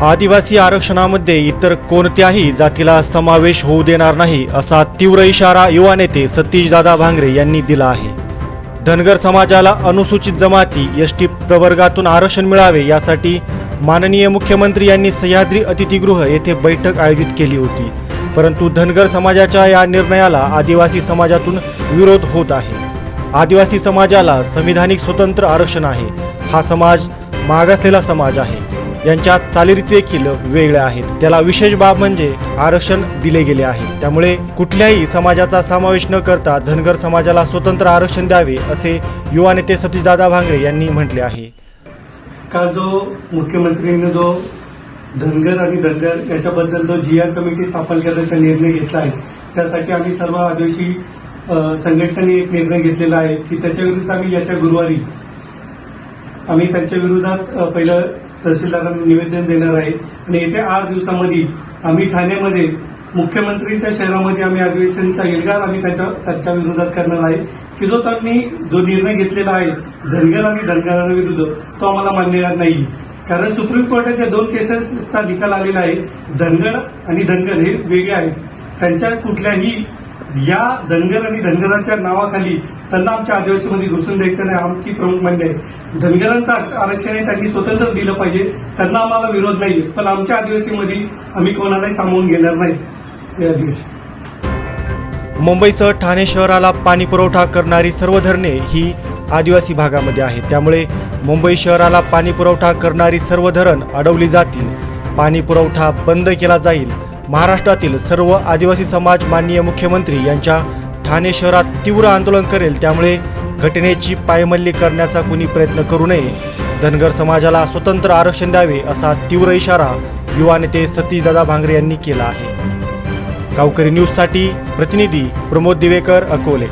आदिवासी आरक्षणामध्ये इतर कोणत्याही जातीला समावेश होऊ देणार नाही असा तीव्र इशारा युवा नेते सतीशदादा भांगरे यांनी दिला आहे. धनगर समाजाला अनुसूचित जमाती एस टी प्रवर्गातून आरक्षण मिळावे यासाठी माननीय मुख्यमंत्री यांनी सह्याद्री अतिथीगृह येथे बैठक आयोजित केली होती. परंतु धनगर समाजाच्या या निर्णयाला आदिवासी समाजातून विरोध होत आहे. आदिवासी समाजाला संविधानिक स्वतंत्र आरक्षण आहे. हा समाज मागासलेला समाज आहे. यांच्या चालीरीती देखील वेगळ्या आहेत. त्याला विशेष बाब म्हणजे आरक्षण दिले गेले आहे. त्यामुळे कुठल्याही समाजाचा समावेश न करता धनगर समाजाला स्वतंत्र आरक्षण द्यावे असे युवा नेते सतीशदादा भांगरे यांनी म्हटले आहे. काल जो मुख्यमंत्र्यांनी जो धनगर आणि धनगर याच्याबद्दल जो जी आर कमिटी स्थापन करण्याचा निर्णय घेतला आहे त्यासाठी आम्ही सर्व आदिवासी अ, संघटनांनी एक निर्णय घेतलेला आहे की त्याच्या विरुद्ध आम्ही येत्या गुरुवारी आम्ही त्यांच्या विरोधात पहिलं तहसीलदारांना निवेदन देणार आहे. आणि येत्या आठ दिवसामध्ये आम्ही ठाण्यामध्ये मुख्यमंत्रीच्या शहरामध्ये आम्ही अधिवेशनचा एल्गार आम्ही त्यांच्या त्यांच्या विरोधात करणार आहे. की जो त्यांनी जो निर्णय घेतलेला आहे धनगर आणि धनगरांविरुद्ध तो आम्हाला मान्य नाही. कारण सुप्रीम कोर्टाच्या दोन केसेसचा निकाल आलेला आहे. धनगर आणि धनगर हे वेगळे आहेत. त्यांच्या कुठल्याही या धनगर आणि धनगराच्या नावाखाली त्यांना आमच्या आदिवासीमध्ये घुसून द्यायचं नाही. आमची प्रमुख मान्य आहे. धनगरांचं आरक्षण आहे त्यांनी स्वतंत्र दिलं पाहिजे. त्यांना आम्हाला विरोध नाही पण आमच्या आदिवासीमध्ये आम्ही कोणालाही सामावून घेणार नाही. मुंबईसह ठाणे शहराला पाणी पुरवठा करणारी सर्व धरणे ही आदिवासी भागामध्ये आहेत. त्यामुळे मुंबई शहराला पाणी पुरवठा करणारी सर्व धरण अडवली जातील. पाणी पुरवठा बंद केला जाईल. महाराष्ट्रातील सर्व आदिवासी समाज माननीय मुख्यमंत्री यांच्या ठाणे शहरात तीव्र आंदोलन करेल त्यामुळे घटनेची पायमल्ली करण्याचा कुणी प्रयत्न करू नये. धनगर समाजाला स्वतंत्र आरक्षण द्यावे असा तीव्र इशारा युवा नेते सतीशदादा भांगरे यांनी केला आहे. गावकरी न्यूजसाठी प्रतिनिधी प्रमोद दिवेकर अकोले.